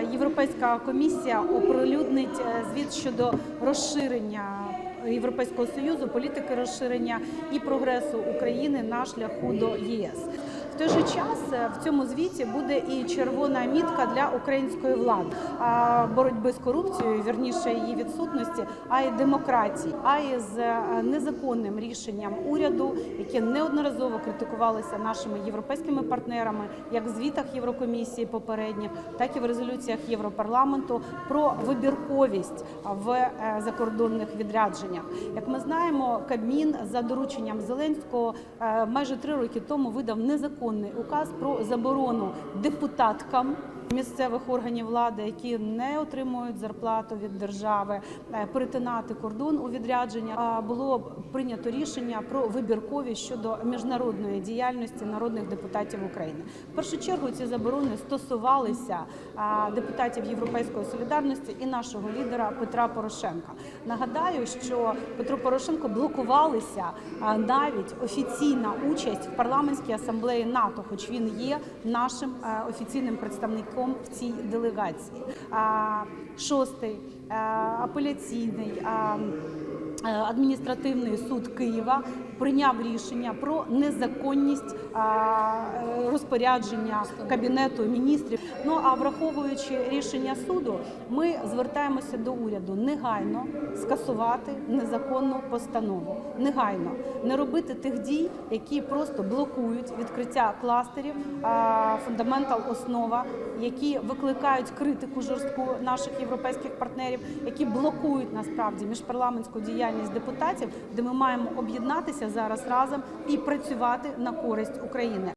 Європейська комісія оприлюднить е, звіт щодо розширення Європейського союзу, політики розширення і прогресу України на шляху до ЄС. В той же час е, в цьому звіті буде і червона мітка для української влади боротьби з корупцією, вірніше її відсутності, а й демократії, а й з е, незаконним рішенням уряду, яке неодноразово критикувалося нашими європейськими партнерами, як в звітах Єврокомісії попередніх, так і в резолюціях Європарламенту про вибірковість в е, закордонних відрядженнях. Як ми знаємо, Кабмін за дорученням Зеленського майже три роки тому видав незаконний указ про заборону депутаткам. Місцевих органів влади, які не отримують зарплату від держави, е, перетинати кордон у відрядження, було прийнято рішення про вибірковість щодо міжнародної діяльності народних депутатів України. В першу чергу ці заборони стосувалися депутатів Європейської солідарності і нашого лідера Петра Порошенка. Нагадаю, що Петру Порошенко блокувалися навіть офіційна участь в парламентській асамблеї НАТО, хоч він є нашим е, офіційним представником в цій делегації. Шостий е, апеляційний. е, Адміністративний суд Києва прийняв рішення про незаконність е, розпорядження кабінету міністрів. Ну а враховуючи рішення суду, ми звертаємося до уряду негайно скасувати незаконну постанову. Негайно не робити тих дій, які просто блокують відкриття кластерів, фундаментал основа, які викликають критику жорстку наших європейських партнерів, які блокують насправді міжпарламентську діяльність депутатів, де ми маємо об'єднатися зараз разом і працювати на користь України.